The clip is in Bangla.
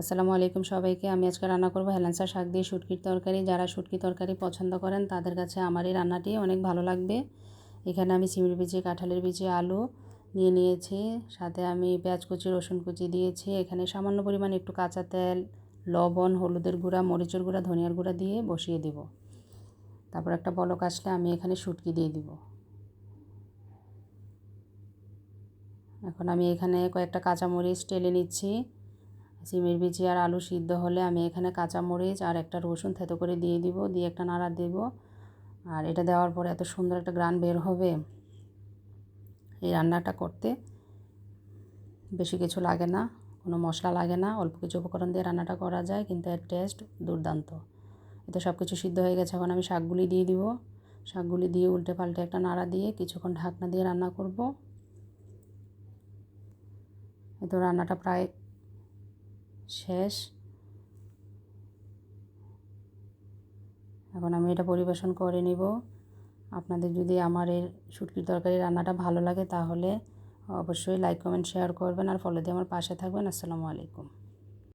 আসসালামু আলাইকুম সবাইকে। আমি আজকে রান্না করব হেলেন্সা শাক দিয়ে শুটকির তরকারি। যারা শুটকি তরকারি পছন্দ করেন, তাদের কাছে আমার এই রান্নাটি অনেক ভালো লাগবে। এখানে আমি চিমির বিচি কাঁঠালের বিচি আলু নিয়ে নিয়েছি। সাথে আমি পেঁয়াজ কুচি, রসুন কুচি দিয়েছি। এখানে সামান্য পরিমাণ একটু কাঁচা তেল, লবণ, হলুদের গুঁড়া, মরিচের গুঁড়া, ধনিয়ার গুঁড়া দিয়ে বসিয়ে দিব। তারপর একটা বলক আসলে আমি এখানে শুটকি দিয়ে দিব। এখন আমি এখানে কয়েকটা কাঁচামরিচ টেলে নিচ্ছি। সিমের বিচি আর আলু সিদ্ধ হলে আমি এখানে কাঁচামরিচ আর একটা রসুন থেতো করে দিয়ে দিব, দিয়ে একটা নাড়া দেব। আর এটা দেওয়ার পরে এত সুন্দর একটা গ্রান বের হবে এই রান্নাটা করতে। বেশি কিছু লাগে না, কোনো মশলা লাগে না, অল্প কিছু উপকরণ দিয়ে রান্নাটা করা যায়, কিন্তু এর টেস্ট দুর্দান্ত। এতে সব কিছু সিদ্ধ হয়ে গেছে, এখন আমি শাকগুলি দিয়ে দিব। শাকগুলি দিয়ে উল্টে পাল্টে একটা নাড়া দিয়ে কিছুক্ষণ ঢাকনা দিয়ে রান্না করব। তো রান্নাটা প্রায় শেষ। এখন আমি এটা পরিবেশন করে নিব। আপনাদের যদি আমার এই শুটকির তরকারি রান্নাটা ভালো লাগে তাহলে অবশ্যই লাইক কমেন্ট শেয়ার করবেন আর ফলো দিয়ে আমার পাশে থাকবেন। আসসালামু আলাইকুম।